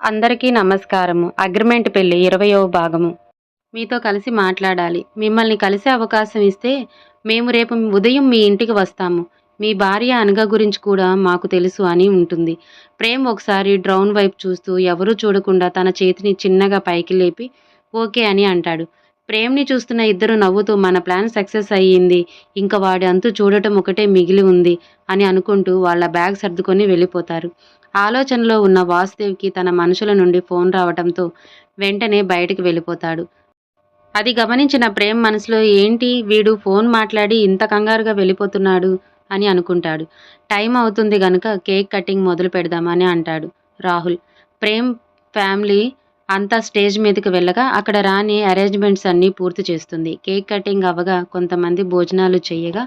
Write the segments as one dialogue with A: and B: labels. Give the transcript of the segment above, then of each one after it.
A: అందరికీ నమస్కారము. అగ్రిమెంట్ పెళ్ళి ఇరవయో భాగము. మీతో కలిసి మాట్లాడాలి. మిమ్మల్ని కలిసే అవకాశం ఇస్తే మేము రేపు ఉదయం మీ ఇంటికి వస్తాము. మీ భార్య అనగ గురించి కూడా మాకు తెలుసు అని ఉంటుంది. ప్రేమ్ ఒకసారి డ్రౌన్ వైపు చూస్తూ ఎవరూ చూడకుండా తన చేతిని చిన్నగా పైకి లేపి ఓకే అని అంటాడు. ప్రేమ్ని చూస్తున్న ఇద్దరు నవ్వుతూ మన ప్లాన్ సక్సెస్ అయ్యింది. ఇంకా వాడి అంతు చూడటం ఒకటే మిగిలి ఉంది అని అనుకుంటూ వాళ్ళ బ్యాగ్ సర్దుకొని వెళ్ళిపోతారు. ఆలోచనలో ఉన్న వాసుదేవ్కి తన మనుషుల నుండి ఫోన్ రావడంతో వెంటనే బయటికి వెళ్ళిపోతాడు. అది గమనించిన ప్రేమ్ మనసులో ఏంటి వీడు ఫోన్ మాట్లాడి ఇంత కంగారుగా వెళ్ళిపోతున్నాడు? అని అనుకుంటాడు. టైం అవుతుంది గనుక కేక్ కటింగ్ మొదలు పెడదామని అంటాడు రాహుల్. ప్రేమ్ ఫ్యామిలీ అంతా స్టేజ్ మీదకి వెళ్ళగా అక్కడ రాని అరేంజ్మెంట్స్ అన్నీ పూర్తి చేస్తుంది. కేక్ కటింగ్ అవ్వగా కొంతమంది భోజనాలు చేయగా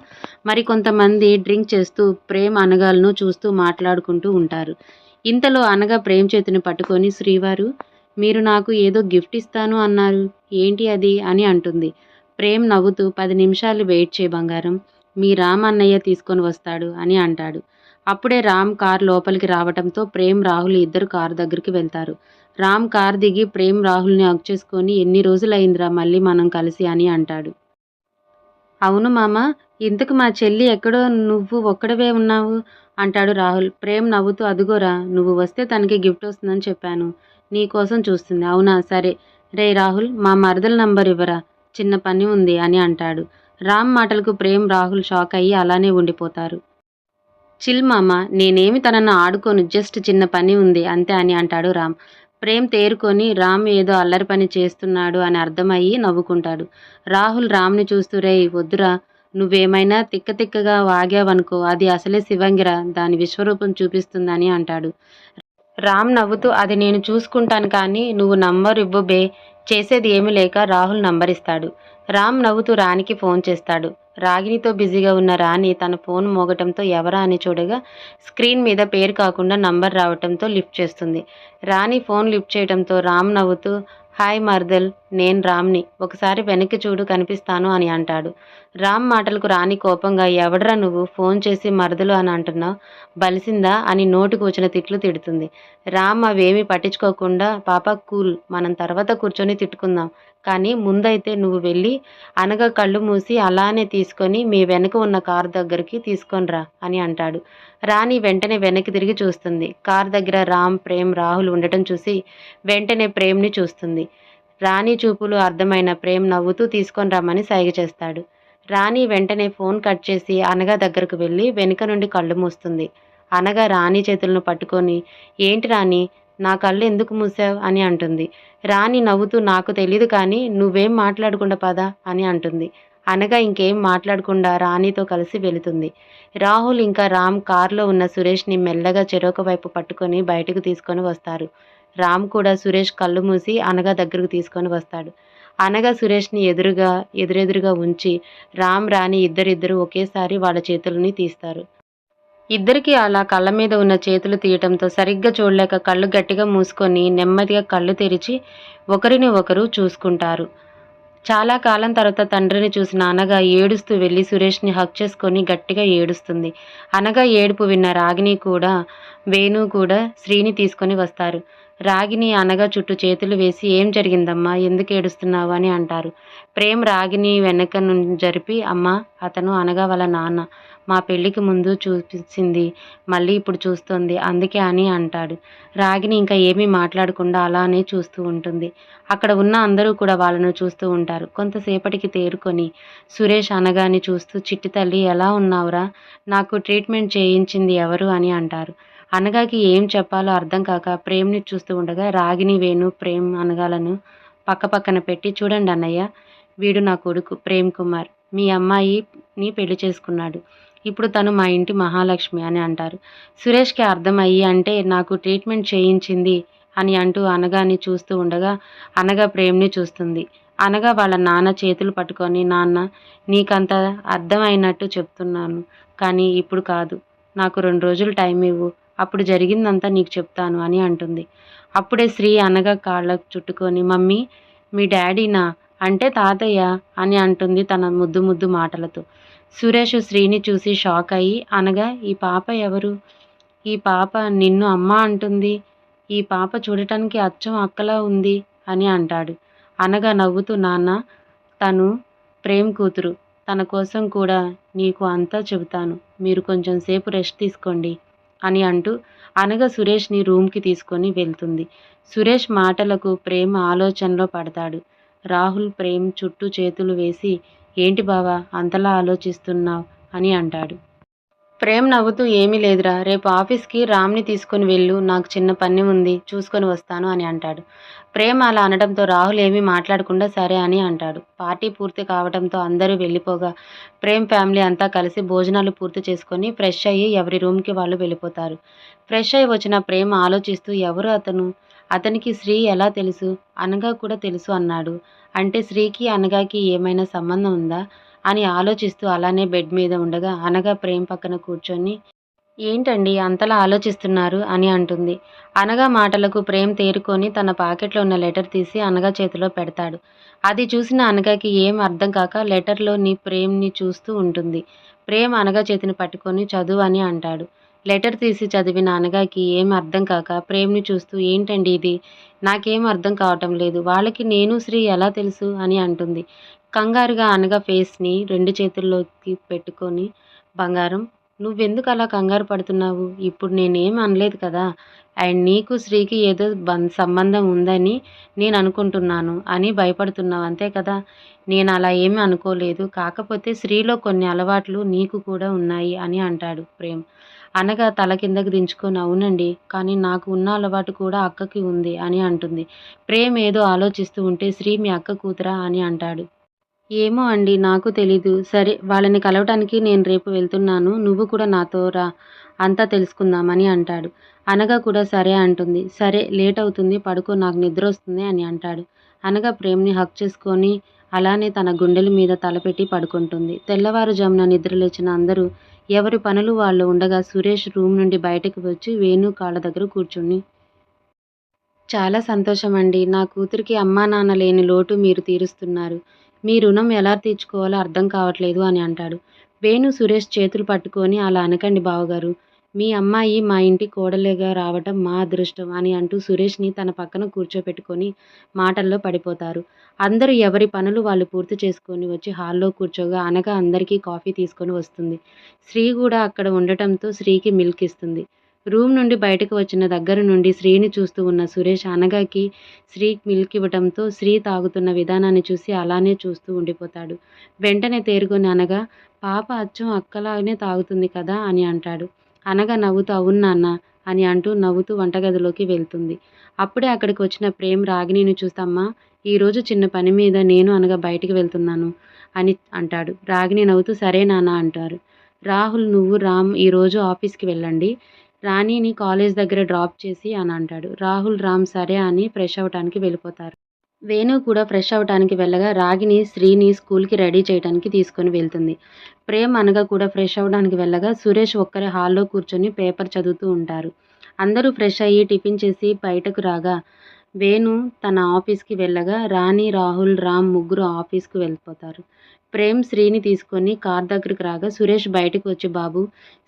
A: మరి కొంతమంది డ్రింక్ చేస్తూ ప్రేమ్ అనగాలను చూస్తూ మాట్లాడుకుంటూ ఉంటారు. ఇంతలో అనగా ప్రేమ్ చేతిని పట్టుకొని శ్రీవారు మీరు నాకు ఏదో గిఫ్ట్ ఇస్తాను అన్నారు. ఏంటి అది? అని అంటుంది. ప్రేమ్ నవ్వుతూ పది నిమిషాలు వెయిట్ చేయ బంగారం. మీ రామ్ అన్నయ్య తీసుకొని వస్తాడు అని అంటాడు. అప్పుడే రామ్ కార్ లోపలికి రావటంతో ప్రేమ్ రాహుల్ ఇద్దరు కారు దగ్గరికి వెళ్తారు. రామ్ కార్ దిగి ప్రేమ్ రాహుల్ని హగ్ చేసుకొని ఎన్ని రోజులైందిరా మళ్ళీ మనం కలిసి అని అంటాడు. అవును మామ ఇంతకు మా చెల్లి ఎక్కడో నువ్వు ఒక్కడవే ఉన్నావు అంటాడు రాహుల్. ప్రేమ్ నవ్వుతూ అదుగోరా నువ్వు వస్తే తనకి గిఫ్ట్ వస్తుందని చెప్పాను. నీ కోసం చూస్తుంది. అవునా? సరే. రే రాహుల్ మా మరదల నంబర్ ఇవ్వరా? చిన్న పని ఉంది అని అంటాడు. రామ్ మాటలకు ప్రేమ్ రాహుల్ షాక్ అయ్యి అలానే ఉండిపోతారు. చిల్ మామ నేనేమి తనను ఆడుకోను జస్ట్ చిన్న పని ఉంది అంతే అని అంటాడు రామ్. ప్రేమ్ తేరుకొని రామ్ ఏదో అల్లరి పని చేస్తున్నాడు అని అర్థమయ్యి నవ్వుకుంటాడు. రాహుల్ రామ్ని చూస్తూ రే వద్దురా నువ్వేమైనా తిక్క తిక్కగా వాగావనుకో అది అసలే శివంగిర దాని విశ్వరూపం చూపిస్తుందని అంటాడు. రామ్ నవ్వుతూ అది నేను చూసుకుంటాను కానీ నువ్వు నంబర్ ఇవ్వబే చేసేది ఏమీ లేక రాహుల్ నంబర్ ఇస్తాడు రామ్ నవ్వుతూ రాణికి ఫోన్ చేస్తాడు. రాగినితో బిజీగా ఉన్న రాణి తన ఫోన్ మోగటంతో ఎవరా అని చూడగా స్క్రీన్ మీద పేరు కాకుండా నంబర్ రావటంతో లిఫ్ట్ చేస్తుంది. రాణి ఫోన్ లిఫ్ట్ చేయడంతో రామ్ నవ్వుతూ హాయ్ మర్దల్ నేను రామ్ని. ఒకసారి వెనక్కి చూడు కనిపిస్తాను అని అంటాడు. రామ్ మాటలకు రాణి కోపంగా ఎవడరా నువ్వు? ఫోన్ చేసి మరదలు అని అంటున్నావు? బలిసిందా? అని నోటికి వచ్చిన తిట్లు తిడుతుంది. రామ్ అవేమీ పట్టించుకోకుండా పాప కూల్. మనం తర్వాత కూర్చొని తిట్టుకుందాం. కానీ ముందైతే నువ్వు వెళ్ళి అనగా కళ్ళు మూసి అలానే తీసుకొని మీ వెనక ఉన్న కారు దగ్గరికి తీసుకొని రా అని అంటాడు. రాణి వెంటనే వెనక్కి తిరిగి చూస్తుంది. కారు దగ్గర రామ్ ప్రేమ్ రాహుల్ ఉండటం చూసి వెంటనే ప్రేమ్ని చూస్తుంది. రాణి చూపులు అర్థమైన ప్రేమ్ నవ్వుతూ తీసుకొని రమ్మని సైగ చేస్తాడు. రాణి వెంటనే ఫోన్ కట్ చేసి అనగా దగ్గరకు వెళ్ళి వెనుక నుండి కళ్ళు మూస్తుంది. అనగా రాణి చేతులను పట్టుకొని ఏంటి రాణి నా కళ్ళు ఎందుకు మూసావు అని అంటుంది. రాణి నవ్వుతూ నాకు తెలీదు కానీ నువ్వేం మాట్లాడకుండా పదా అని అంటుంది. అనగా ఇంకేం మాట్లాడకుండా రాణితో కలిసి వెళుతుంది. రాహుల్ ఇంకా రామ్ కారులో ఉన్న సురేష్ని మెల్లగా చెరోక వైపు పట్టుకొని బయటకు తీసుకొని వస్తారు. రామ్ కూడా సురేష్ కళ్ళు మూసి అనగా దగ్గరకు తీసుకొని వస్తాడు. అనగా సురేష్ని ఎదురుగా ఎదురెదురుగా ఉంచి రామ్ రాణి ఇద్దరిద్దరు ఒకేసారి వాళ్ళ చేతులని తీస్తారు. ఇద్దరికీ అలా కళ్ళ మీద ఉన్న చేతులు తీయటంతో సరిగ్గా చూడలేక కళ్ళు గట్టిగా మూసుకొని నెమ్మదిగా కళ్ళు తెరిచి ఒకరిని ఒకరు చూసుకుంటారు. చాలా కాలం తర్వాత తండ్రిని చూసిన అనగా ఏడుస్తూ వెళ్ళి సురేష్ని హక్ చేసుకొని గట్టిగా ఏడుస్తుంది. అనగా ఏడుపు విన్న రాగిని కూడా వేణు కూడా శ్రీని తీసుకొని వస్తారు. రాగిని అనగా చుట్టూ చేతులు వేసి ఏం జరిగిందమ్మా? ఎందుకు ఏడుస్తున్నావు? అని అంటారు. ప్రేమ్ రాగిని వెనక నుండి జరిపి అమ్మ అతను అనగా వాళ్ళ నాన్న. మా పెళ్ళికి ముందు చూపించింది. మళ్ళీ ఇప్పుడు చూస్తుంది. అందుకే అని అంటాడు. రాగిని ఇంకా ఏమీ మాట్లాడకుండా అలానే చూస్తూ ఉంటుంది. అక్కడ ఉన్న అందరూ కూడా వాళ్ళను చూస్తూ ఉంటారు. కొంతసేపటికి తేరుకొని సురేష్ అనగాని చూస్తూ చిట్టి తల్లి ఎలా ఉన్నావురా? నాకు ట్రీట్మెంట్ చేయించింది ఎవరు? అని అంటారు. అనగాకి ఏం చెప్పాలో అర్థం కాక ప్రేమ్ని చూస్తూ ఉండగా రాగిని వేణు ప్రేమ్ అనగాలను పక్క పక్కన పెట్టి చూడండి అన్నయ్య. వీడు నా కొడుకు ప్రేమ్ కుమార్. మీ అమ్మాయిని పెళ్ళి చేసుకున్నాడు. ఇప్పుడు తను మా ఇంటి మహాలక్ష్మి అని అంటారు. సురేష్కి అర్థమయ్యి అంటే నాకు ట్రీట్మెంట్ చేయించింది అని అంటూ అనగాని చూస్తూ ఉండగా అనగా ప్రేమ్ని చూస్తుంది. అనగా వాళ్ళ నాన్న చేతులు పట్టుకొని నాన్న నీకంత అర్థమైనట్టు చెప్తున్నాను కానీ ఇప్పుడు కాదు. నాకు రెండు రోజులు టైం ఇవ్వు. అప్పుడు జరిగిందంతా నీకు చెప్తాను అని అంటుంది. అప్పుడే శ్రీ అనగా కాళ్ళకు చుట్టుకొని మమ్మీ మీ డాడీనా? అంటే తాతయ్య? అని అంటుంది తన ముద్దు ముద్దు మాటలతో. సురేష్ శ్రీని చూసి షాక్ అయ్యి అనగా ఈ పాప ఎవరు? ఈ పాప నిన్ను అమ్మ అంటుంది. ఈ పాప చూడటానికి అచ్చం అక్కలా ఉంది అని అంటాడు. అనగా నవ్వుతూ నాన్న తను ప్రేమ్ కూతురు. తన కోసం కూడా నీకు అంతా చెబుతాను. మీరు కొంచెం సేపు రెస్ట్ తీసుకోండి అని అంటూ అనగా సురేష్ని రూమ్కి తీసుకొని వెళ్తుంది. సురేష్ మాటలకు ప్రేమ ఆలోచనలో పడతాడు. రాహుల్ ప్రేమ్ చుట్టూ చేతులు వేసి ఏంటి బావా అంతలా ఆలోచిస్తున్నావు? అని అంటాడు. ప్రేమ్ నవ్వుతూ ఏమీ లేదురా రేపు ఆఫీస్కి రామ్ని తీసుకొని వెళ్ళు నాకు చిన్న పని ఉంది చూసుకొని వస్తాను అని అంటాడు. ప్రేమ్ అలా అనడంతో రాహుల్ ఏమీ మాట్లాడకుండా సరే అని అంటాడు. పార్టీ పూర్తి కావడంతో అందరూ వెళ్ళిపోగా ప్రేమ్ ఫ్యామిలీ అంతా కలిసి భోజనాలు పూర్తి చేసుకొని ఫ్రెష్ అయ్యి ఎవరి రూమ్కి వాళ్ళు వెళ్ళిపోతారు. ఫ్రెష్ అయ్యి వచ్చిన ప్రేమ్ ఆలోచిస్తూ ఎవరు అతను? అతనికి శ్రీ ఎలా తెలుసు? అనగా కూడా తెలుసు అన్నాడు. అంటే శ్రీకి అనగాకి ఏమైనా సంబంధం ఉందా? అని ఆలోచిస్తూ అలానే బెడ్ మీద ఉండగా అనగా ప్రేమ్ పక్కన కూర్చొని ఏంటండి అంతలా ఆలోచిస్తున్నారు? అని అంటుంది. అనగా మాటలకు ప్రేమ్ తేరుకొని తన పాకెట్లో ఉన్న లెటర్ తీసి అనగా చేతిలో పెడతాడు. అది చూసిన అనగాకి ఏం అర్థం కాక లెటర్లోని ప్రేమ్ని చూస్తూ ఉంటుంది. ప్రేమ్ అనగా చేతిని పట్టుకొని చదువు అని అంటాడు. లెటర్ తీసి చదివిన అనగాకి ఏం అర్థం కాక ప్రేమ్ని చూస్తూ ఏంటండి ఇది? నాకేం అర్థం కావటం లేదు. వాళ్ళకి నేను శ్రీ ఎలా తెలుసు? అని అంటుంది. కంగారుగా అనగా ఫేస్ని రెండు చేతుల్లోకి పెట్టుకొని బంగారం నువ్వెందుకు అలా కంగారు పడుతున్నావు? ఇప్పుడు నేనేం అనలేదు కదా? అండ్ నీకు శ్రీకి ఏదో బం సంబంధం ఉందని నేను అనుకుంటున్నాను అని భయపడుతున్నావు అంతే కదా? నేను అలా ఏమీ అనుకోలేదు. కాకపోతే శ్రీలో కొన్ని అలవాట్లు నీకు కూడా ఉన్నాయి అని అంటాడు ప్రేమ్. అనగా తల కిందకి దించుకొని అవునండి కానీ నాకు ఉన్న అలవాటు కూడా అక్కకి ఉంది అని అంటుంది. ప్రేమ్ ఏదో ఆలోచిస్తూ ఉంటే శ్రీ మీ అక్క కూతురా అని అంటాడు. ఏమో అండి నాకు తెలీదు. సరే వాళ్ళని కలవటానికి నేను రేపు వెళ్తున్నాను. నువ్వు కూడా నాతో రా అంతా తెలుసుకుందామని అంటాడు. అనగా కూడా సరే అంటుంది. సరే లేట్ అవుతుంది పడుకో నాకు నిద్ర వస్తుంది అని అంటాడు. అనగా ప్రేమ్ని హక్ చేసుకొని అలానే తన గుండెల మీద తలపెట్టి పడుకుంటుంది. తెల్లవారుజామున నిద్రలేచిన అందరూ ఎవరి పనులు వాళ్ళు ఉండగా సురేష్ రూమ్ నుండి బయటకు వచ్చి వేణు కాళ్ళ దగ్గర కూర్చుని చాలా సంతోషం అండి నా కూతురికి అమ్మా నాన్న లేని లోటు మీరు తీరుస్తున్నారు. మీ రుణం ఎలా తీర్చుకోవాలో అర్థం కావట్లేదు అని అంటాడు. వేణు సురేష్ చేతులు పట్టుకొని అలా అనకండి బావగారు. మీ అమ్మాయి మా ఇంటి కోడలిగా రావటం మా అదృష్టం అని అంటూ సురేష్ని తన పక్కన కూర్చోపెట్టుకొని మాటల్లో పడిపోతారు. అందరూ ఎవరి పనులు వాళ్ళు పూర్తి చేసుకొని వచ్చి హాల్లో కూర్చోగా అనగా అందరికీ కాఫీ తీసుకొని వస్తుంది. శ్రీ కూడా అక్కడ ఉండటంతో శ్రీకి మిల్క్ ఇస్తుంది. రూమ్ నుండి బయటకు వచ్చిన దగ్గర నుండి శ్రీని చూస్తూ ఉన్న సురేష్ అనగాకి శ్రీ మిల్క్ ఇవ్వటంతో శ్రీ తాగుతున్న విధానాన్ని చూసి అలానే చూస్తూ ఉండిపోతాడు. వెంటనే తేరుకొని అనగా పాప అచ్చం అక్కలాగానే తాగుతుంది కదా అని అంటాడు. అనగా నవ్వుతూ అవును నాన్న అని అంటూ నవ్వుతూ వంటగదిలోకి వెళ్తుంది. అప్పుడే అక్కడికి వచ్చిన ప్రేమ్ రాగిణిని చూస్తామ్మా ఈరోజు చిన్న పని మీద నేను అనగా బయటికి వెళ్తున్నాను అని అంటాడు. రాగిణి నవ్వుతూ సరే నాన్న అంటారు. రాహుల్ నువ్వు రామ్ ఈరోజు ఆఫీస్కి వెళ్ళండి. రాణిని కాలేజ్ దగ్గర డ్రాప్ చేసి అని అంటాడు. రాహుల్ రామ్ సరే అని ఫ్రెష్ అవ్వటానికి వెళ్ళిపోతారు. వేణు కూడా ఫ్రెష్ అవ్వటానికి వెళ్ళగా రాగిని శ్రీని స్కూల్కి రెడీ చేయడానికి తీసుకొని వెళ్తుంది. ప్రేమ్ అనగా కూడా ఫ్రెష్ అవ్వడానికి వెళ్ళగా సురేష్ ఒక్కరే హాల్లో కూర్చొని పేపర్ చదువుతూ ఉంటారు. అందరూ ఫ్రెష్ అయ్యి టిఫిన్ చేసి బయటకు రాగా వేణు తన ఆఫీస్కి వెళ్ళగా రాణి రాహుల్ రామ్ ముగ్గురు ఆఫీస్కి వెళ్ళిపోతారు. ప్రేమ్ శ్రీని తీసుకొని కార్ దగ్గరికి రాగా సురేష్ బయటకు వచ్చి బాబు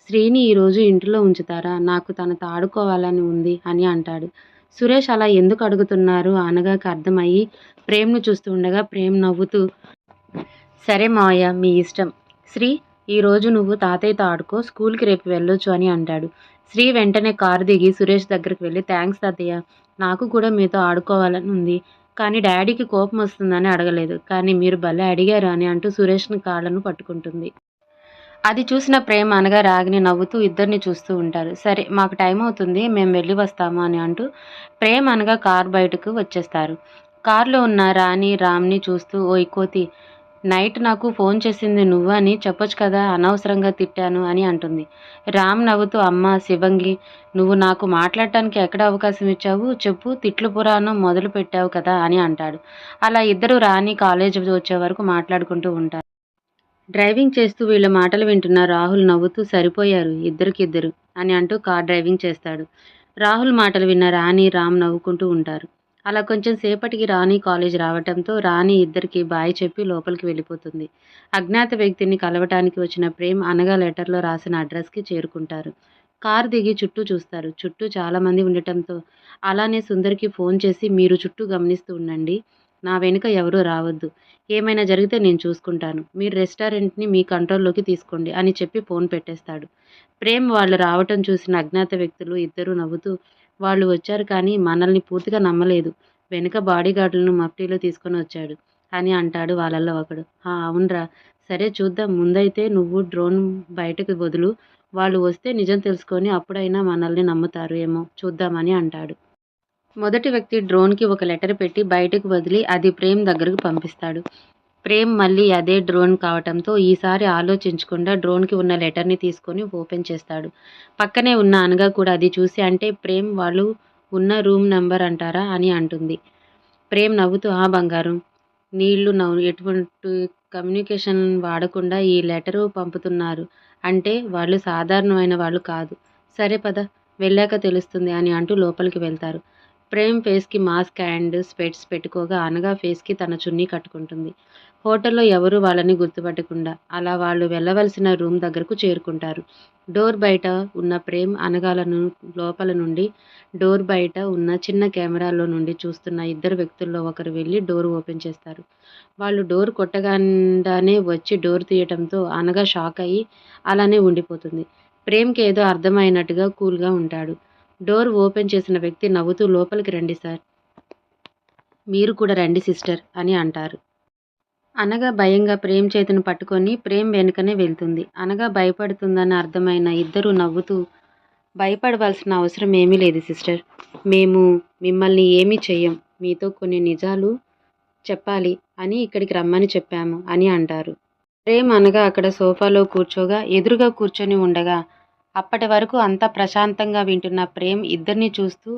A: శ్రీని ఈరోజు ఇంటిలో ఉంచుతారా? నాకు తనతో ఆడుకోవాలని ఉంది అని అంటాడు. సురేష్ అలా ఎందుకు అడుగుతున్నారు? అనగాకి అర్థమయ్యి ప్రేమ్ను చూస్తూ ఉండగా ప్రేమ్ నవ్వుతూ సరే మావయ్య మీ ఇష్టం. శ్రీ ఈరోజు నువ్వు తాతయ్యతో ఆడుకో స్కూల్కి రేపు వెళ్ళొచ్చు అని అంటాడు. శ్రీ వెంటనే కారు దిగి సురేష్ దగ్గరికి వెళ్ళి థ్యాంక్స్ తాతయ్య నాకు కూడా మీతో ఆడుకోవాలని ఉంది కానీ డాడీకి కోపం వస్తుందని అడగలేదు కానీ మీరు భలే అడిగారు అని అంటూ సురేష్ని కాళ్ళను పట్టుకుంటుంది. అది చూసిన ప్రేమ అనగా రాగిని నవ్వుతూ ఇద్దరిని చూస్తూ ఉంటారు. సరే మాకు టైం అవుతుంది మేము వెళ్ళి వస్తాము అని అంటూ ప్రేమ అనగా కార్ బయటకు వచ్చేస్తారు. కారులో ఉన్న రాణి రామ్ని చూస్తూ ఓ కోతి నైట్ నాకు ఫోన్ చేసింది నువ్వు అని చెప్పొచ్చు కదా అనవసరంగా తిట్టాను అని అంటుంది. రామ్ నవ్వుతూ అమ్మ శివంగి నువ్వు నాకు మాట్లాడటానికి ఎక్కడ అవకాశం ఇచ్చావు? చెప్పు తిట్లు పురాణం మొదలు పెట్టావు కదా అని అంటాడు. అలా ఇద్దరు రాణి కాలేజ్ వచ్చే వరకు మాట్లాడుకుంటూ ఉంటారు. డ్రైవింగ్ చేస్తూ వీళ్ళ మాటలు వింటున్న రాహుల్ నవ్వుతూ సరిపోయారు. ఇద్దరికిద్దరు అని అంటూ కార్ డ్రైవింగ్ చేస్తాడు. రాహుల్ మాటలు విన్న రాణి రామ్ నవ్వుకుంటూ ఉంటారు. అలా కొంచెం సేపటికి రాణి కాలేజ్ రావటంతో రాణి ఇద్దరికి బాయ్ చెప్పి లోపలికి వెళ్ళిపోతుంది. అజ్ఞాత వ్యక్తిని కలవటానికి వచ్చిన ప్రేమ్ అనగా లెటర్లో రాసిన అడ్రస్కి చేరుకుంటారు. కారు దిగి చుట్టూ చూస్తారు. చుట్టూ చాలామంది ఉండటంతో అలానే సుందర్కి ఫోన్ చేసి మీరు చుట్టూ గమనిస్తూ ఉండండి. నా వెనుక ఎవరూ రావద్దు. ఏమైనా జరిగితే నేను చూసుకుంటాను. మీరు రెస్టారెంట్ని మీ కంట్రోల్లోకి తీసుకోండి అని చెప్పి ఫోన్ పెట్టేస్తాడు. ప్రేమ్ వాళ్ళు రావటం చూసిన అజ్ఞాత వ్యక్తులు ఇద్దరు నవ్వుతూ వాళ్ళు వచ్చారు కానీ మనల్ని పూర్తిగా నమ్మలేదు. వెనుక బాడీగార్డులను మఫ్టీలో తీసుకొని వచ్చాడు అని అంటాడు వాళ్ళల్లో ఒకడు. అవునరా. సరే చూద్దాం. ముందైతే నువ్వు డ్రోన్ బయటకు వదులు. వాళ్ళు వస్తే నిజం తెలుసుకొని అప్పుడైనా మనల్ని నమ్ముతారు ఏమో చూద్దామని అంటాడు. మొదటి వ్యక్తి డ్రోన్కి ఒక లెటర్ పెట్టి బయటకు వదిలి అది ప్రేమ్ దగ్గరకు పంపిస్తాడు. ప్రేమ్ మళ్ళీ అదే డ్రోన్ కావటంతో ఈసారి ఆలోచించకుండా డ్రోన్కి ఉన్న లెటర్ని తీసుకొని ఓపెన్ చేస్తాడు. పక్కనే ఉన్న అనగా కూడా అది చూసి అంటే ప్రేమ్ వాళ్ళు ఉన్న రూమ్ నెంబర్ అంటారా? అని అంటుంది. ప్రేమ్ నవ్వుతూ ఆ బంగారం నీళ్ళు నవ్వు ఎటువంటి కమ్యూనికేషన్ వాడకుండా ఈ లెటరు పంపుతున్నారు. అంటే వాళ్ళు సాధారణమైన వాళ్ళు కాదు. సరే పద వెళ్ళాక తెలుస్తుంది అని అంటూ లోపలికి వెళ్తారు. ప్రేమ్ ఫేస్కి మాస్క్ అండ్ స్పెట్స్ పెట్టుకోగా అనగా ఫేస్కి తన చున్నీ కట్టుకుంటుంది. హోటల్లో ఎవరు వాళ్ళని గుర్తుపట్టకుండా అలా వాళ్ళు వెళ్ళవలసిన రూమ్ దగ్గరకు చేరుకుంటారు. డోర్ బయట ఉన్న ప్రేమ్ అనగాలను లోపల నుండి డోర్ బయట ఉన్న చిన్న కెమెరాలో నుండి చూస్తున్న ఇద్దరు వ్యక్తుల్లో ఒకరు వెళ్ళి డోర్ ఓపెన్ చేస్తారు. వాళ్ళు డోర్ కొట్టగానే వచ్చి డోర్ తీయటంతో అనగా షాక్ అయ్యి అలానే ఉండిపోతుంది. ప్రేమ్కి ఏదో అర్థమైనట్టుగా కూల్గా ఉంటాడు. డోర్ ఓపెన్ చేసిన వ్యక్తి నవ్వుతూ లోపలికి రండి సార్. మీరు కూడా రండి సిస్టర్ అని అంటారు. అనగా భయంగా ప్రేమ్ చేతిని పట్టుకొని ప్రేమ్ వెనుకనే వెళ్తుంది. అనగా భయపడుతుందని అర్థమైన ఇద్దరు నవ్వుతూ భయపడవలసిన అవసరం ఏమీ లేదు సిస్టర్. మేము మిమ్మల్ని ఏమీ చెయ్యం. మీతో కొన్ని నిజాలు చెప్పాలి అని ఇక్కడికి రమ్మని చెప్పాము అని అంటారు. ప్రేమ్ అనగా అక్కడ సోఫాలో కూర్చోగా ఎదురుగా కూర్చొని ఉండగా అప్పటి వరకు అంతా ప్రశాంతంగా వింటున్న ప్రేమ్ ఇద్దరిని చూస్తూ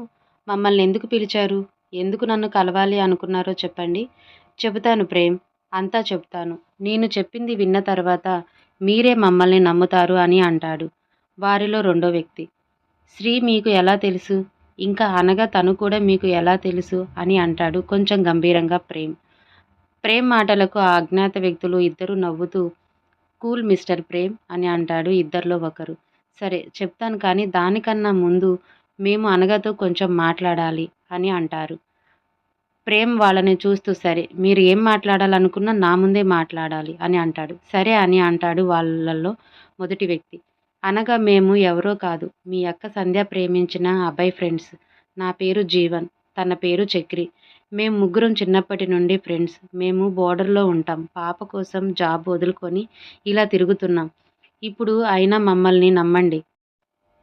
A: మమ్మల్ని ఎందుకు పిలిచారు? ఎందుకు నన్ను కలవాలి అనుకున్నారో చెప్పండి. చెబుతాను ప్రేమ్ అంతా చెప్తాను నేను చెప్పింది విన్న తర్వాత మీరే మమ్మల్ని నమ్ముతారు అని అంటాడు వారిలో రెండో వ్యక్తి. శ్రీ మీకు ఎలా తెలుసు? ఇంకా అనగా తను కూడా మీకు ఎలా తెలుసు? అని అంటాడు కొంచెం గంభీరంగా ప్రేమ్. ప్రేమ్ మాటలకు ఆ అజ్ఞాత వ్యక్తులు ఇద్దరు నవ్వుతూ కూల్ మిస్టర్ ప్రేమ్ అని అంటాడు ఇద్దరిలో ఒకరు. సరే చెప్తాను కానీ దానికన్నా ముందు మేము అనగతో కొంచెం మాట్లాడాలి అని అంటారు. ప్రేమ్ వాళ్ళని చూస్తూ సరే మీరు ఏం మాట్లాడాలనుకున్నా నా ముందే మాట్లాడాలి అని అంటాడు. సరే అని అంటాడు వాళ్ళల్లో మొదటి వ్యక్తి. అనగా మేము ఎవరో కాదు మీ అక్క సంధ్య ప్రేమించిన అబ్బాయి ఫ్రెండ్స్. నా పేరు జీవన్ తన పేరు చక్రి. మేము ముగ్గురం చిన్నప్పటి నుండి ఫ్రెండ్స్. మేము బోర్డర్లో ఉంటాం. పాప కోసం జాబ్ వదులుకొని ఇలా తిరుగుతున్నాం. ఇప్పుడు అయినా మమ్మల్ని నమ్మండి.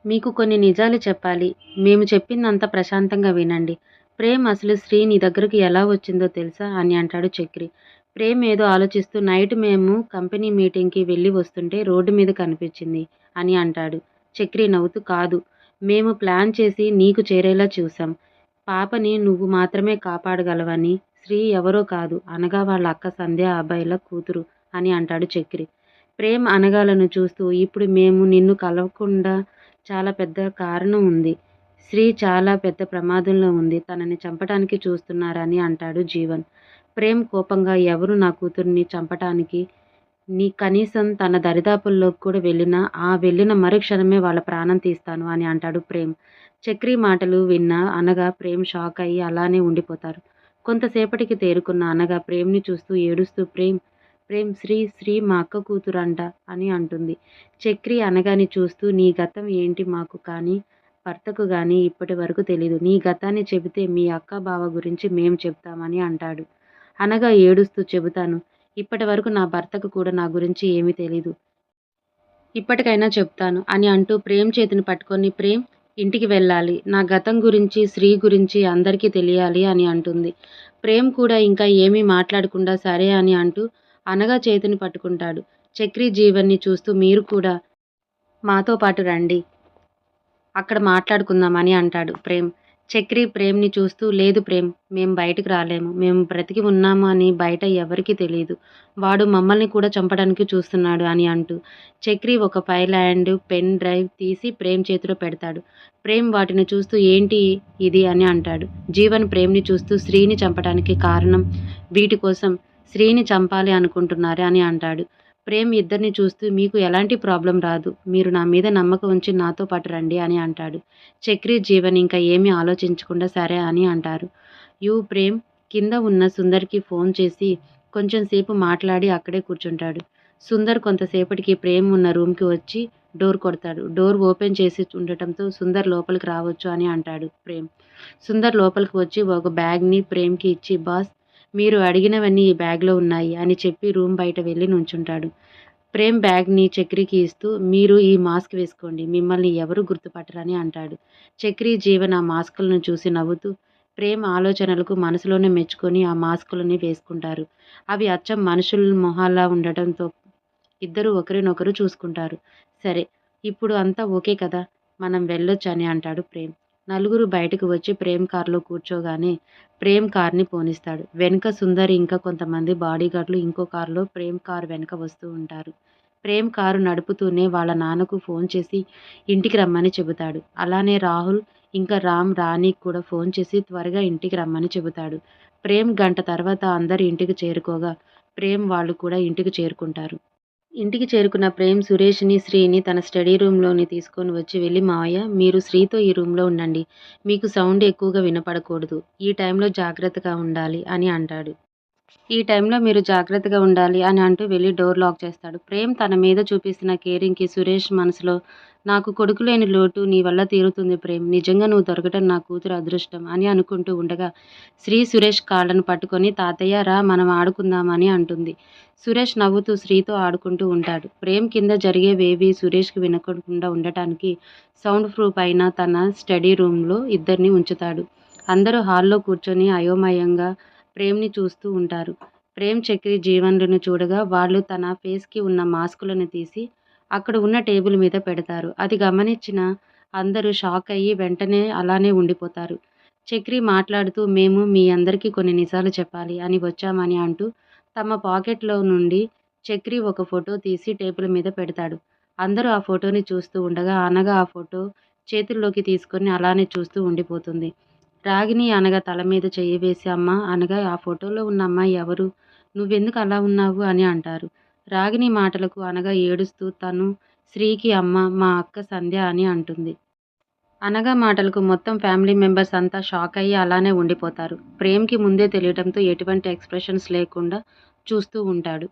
A: మీకు కొన్ని నిజాలు చెప్పాలి. మేము చెప్పిందంత ప్రశాంతంగా వినండి. ప్రేమ్ అసలు శ్రీ నీ దగ్గరకు ఎలా వచ్చిందో తెలుసా అని అంటాడు చక్రి. ప్రేమ్ ఏదో ఆలోచిస్తూ నైట్ మేము కంపెనీ మీటింగ్కి వెళ్ళి వస్తుంటే రోడ్డు మీద కనిపించింది అని అంటాడు. చక్రి నవ్వుతూ కాదు. మేము ప్లాన్ చేసి నీకు చేరేలా చూసాం పాపని నువ్వు మాత్రమే కాపాడగలవని. శ్రీ ఎవరో కాదు. అనగా వాళ్ళ అక్క సంధ్య అబ్బాయిల కూతురు అని అంటాడు చక్రి. ప్రేమ్ అనగాలను చూస్తూ ఇప్పుడు మేము నిన్ను కలవకుండా చాలా పెద్ద కారణం ఉంది. శ్రీ చాలా పెద్ద ప్రమాదంలో ఉంది. తనని చంపటానికి చూస్తున్నారని అంటాడు జీవన్. ప్రేమ్ కోపంగా ఎవరు నా కూతుర్ని చంపటానికి? నీ కనీసం తన దరిదాపుల్లోకి కూడా వెళ్ళినా ఆ వెళ్ళిన మరుక్షణమే వాళ్ళ ప్రాణం తీస్తాను అని అంటాడు ప్రేమ్. చక్రి మాటలు విన్న అనగా ప్రేమ్ షాక్ అయ్యి అలానే ఉండిపోతారు. కొంతసేపటికి తేరుకున్న అనగా ప్రేమ్ని చూస్తూ ఏడుస్తూ ప్రేమ్ ప్రేమ్ శ్రీ శ్రీ మా అక్క కూతురంట అని అంటుంది. చక్రి అనగాని చూస్తూ నీ గతం ఏంటి మాకు కానీ భర్తకు కానీ ఇప్పటి వరకు తెలీదు. నీ గతాన్ని చెబితే మీ అక్క బావ గురించి మేం చెప్తామని అంటాడు. అనగా ఏడుస్తూ చెబుతాను ఇప్పటి వరకు నా భర్తకు కూడా నా గురించి ఏమీ తెలీదు. ఇప్పటికైనా చెప్తాను అని అంటూ ప్రేమ్ చేతిని పట్టుకొని ప్రేమ్ ఇంటికి వెళ్ళాలి. నా గతం గురించి శ్రీ గురించి అందరికీ తెలియాలి అని అంటుంది. ప్రేమ్ కూడా ఇంకా ఏమీ మాట్లాడకుండా సరే అని అంటూ అనగా చేతిని పట్టుకుంటాడు. చక్రీ జీవన్ని చూస్తూ మీరు కూడా మాతో పాటు రండి. అక్కడ మాట్లాడుకుందామని అంటాడు ప్రేమ్. చక్రి ప్రేమ్ని చూస్తూ లేదు ప్రేమ్ మేం బయటకు రాలేము. మేము బ్రతికి ఉన్నాము అని బయట ఎవరికీ తెలియదు వాడు మమ్మల్ని కూడా చంపడానికి చూస్తున్నాడు అని అంటూ చక్రి ఒక ఫైల్ అండ్ పెన్ డ్రైవ్ తీసి ప్రేమ్ చేతిలో పెడతాడు. ప్రేమ్ వాటిని చూస్తూ ఏంటి ఇది అని అంటాడు. జీవన్ ప్రేమ్ని చూస్తూ శ్రీని చంపడానికి కారణం వీటి కోసం శ్రీని చంపాలి అనుకుంటున్నారే అని అంటాడు. ప్రేమ్ ఇద్దరిని చూస్తూ మీకు ఎలాంటి ప్రాబ్లం రాదు. మీరు నా మీద నమ్మకం ఉంచి నాతో పాటు రండి అని అంటాడు. చక్రి జీవన్ ఇంకా ఏమీ ఆలోచించకుండా సరే అని అంటారు. యు ప్రేమ్ కింద ఉన్న సుందర్కి ఫోన్ చేసి కొంచెం సేపు మాట్లాడి అక్కడే కూర్చుంటాడు. సుందర్ కొంతసేపటికి ప్రేమ్ ఉన్న రూమ్కి వచ్చి డోర్ కొడతాడు. డోర్ ఓపెన్ చేసి ఉండటంతో సుందర్ లోపలికి రావచ్చు అని అంటాడు ప్రేమ్. సుందర్ లోపలికి వచ్చి ఒక బ్యాగ్ని ప్రేమ్కి ఇచ్చి బాస్ మీరు అడిగినవన్నీ ఈ బ్యాగ్లో ఉన్నాయి అని చెప్పి రూమ్ బయట వెళ్ళి నుంచుంటాడు. ప్రేమ్ బ్యాగ్ని చక్రికి ఇస్తూ మీరు ఈ మాస్క్ వేసుకోండి మిమ్మల్ని ఎవరు గుర్తుపట్టరని అంటాడు. చక్రి జీవన్ ఆ మాస్కులను చూసి నవ్వుతూ ప్రేమ్ ఆలోచనలకు మనసులోనే మెచ్చుకొని ఆ మాస్కులని వేసుకుంటారు. అవి అచ్చం మనుషుల మొహాల్లా ఉండటంతో ఇద్దరు ఒకరినొకరు చూసుకుంటారు. సరే ఇప్పుడు అంతా ఓకే కదా మనం వెళ్ళొచ్చు అని అంటాడు ప్రేమ్. నలుగురు బయటకు వచ్చి ప్రేమ్ కార్లో కూర్చోగానే ప్రేమ్ కార్ని పోనిస్తాడు. వెనుక సుందర్ ఇంకా కొంతమంది బాడీగార్డ్లు ఇంకో కారులో ప్రేమ్ కారు వెనుక వస్తూ ఉంటారు. ప్రేమ్ కారు నడుపుతూనే వాళ్ళ నాన్నకు ఫోన్ చేసి ఇంటికి రమ్మని చెబుతాడు. అలానే రాహుల్ ఇంకా రామ్ రాణికి కూడా ఫోన్ చేసి త్వరగా ఇంటికి రమ్మని చెబుతాడు. ప్రేమ్ గంట తర్వాత అందరు ఇంటికి చేరుకోగా ప్రేమ్ వాళ్ళు కూడా ఇంటికి చేరుకుంటారు. ఇంటికి చేరుకున్న ప్రేమ్ సురేష్ని శ్రీని తన స్టడీ రూమ్లోని తీసుకొని వచ్చి వెళ్ళి మావయ్య మీరు శ్రీతో ఈ రూమ్లో ఉండండి. మీకు సౌండ్ ఎక్కువగా వినపడకూడదు. ఈ టైంలో జాగ్రత్తగా ఉండాలి అని అంటాడు. ఈ టైంలో మీరు జాగ్రత్తగా ఉండాలి అని అంటూ వెళ్ళి డోర్ లాక్ చేస్తాడు. ప్రేమ్ తన మీద చూపిస్తున్న కేరింగ్కి సురేష్ మనసులో నాకు కొడుకు లేని లోటు నీ వల్ల తీరుతుంది ప్రేమ్. నిజంగా నువ్వు దొరకటం నా కూతురు అదృష్టం అని అనుకుంటూ ఉండగా శ్రీ సురేష్ కాళ్ళను పట్టుకొని తాతయ్య రా మనం ఆడుకుందామని అంటుంది. సురేష్ నవ్వుతూ శ్రీతో ఆడుకుంటూ ఉంటాడు. ప్రేమ్ కింద జరిగేవేవి సురేష్కి వినకుండా ఉండటానికి సౌండ్ ప్రూఫ్ అయిన తన స్టడీ రూమ్లో ఇద్దరిని ఉంచుతాడు. అందరూ హాల్లో కూర్చొని అయోమయంగా ప్రేమ్ని చూస్తూ ఉంటారు. ప్రేమ్ చక్రి జీవన్లను చూడగా వాళ్ళు తన ఫేస్కి ఉన్న మాస్కులను తీసి అక్కడ ఉన్న టేబుల్ మీద పెడతారు. అది గమనించిన అందరూ షాక్ అయ్యి వెంటనే అలానే ఉండిపోతారు. చక్రి మాట్లాడుతూ మేము మీ అందరికీ కొన్ని నిజాలు చెప్పాలి. అని వచ్చామని అంటూ తమ పాకెట్లో నుండి చక్రి ఒక ఫోటో తీసి టేబుల్ మీద పెడతాడు. అందరూ ఆ ఫోటోని చూస్తూ ఉండగా అనగా ఆ ఫోటో చేతుల్లోకి తీసుకొని అలానే చూస్తూ ఉండిపోతుంది. రాగిని అనగా తల మీద చెయ్యి వేసి అమ్మ అనగా ఆ ఫోటోలో ఉన్న అమ్మాయి ఎవరు? నువ్వెందుకు అలా ఉన్నావు? అని అంటారు. రాగిని మాటలకు అనగా ఏడుస్తూ తను శ్రీకి అమ్మ మా అక్క సంధ్య అని అంటుంది. అనగా మాటలకు మొత్తం ఫ్యామిలీ మెంబర్స్ అంతా షాక్ అయ్యి అలానే ఉండిపోతారు. ప్రేమ్కి ముందే తెలియటంతో ఎటువంటి ఎక్స్ప్రెషన్స్ లేకుండా చూస్తూ ఉంటాడు.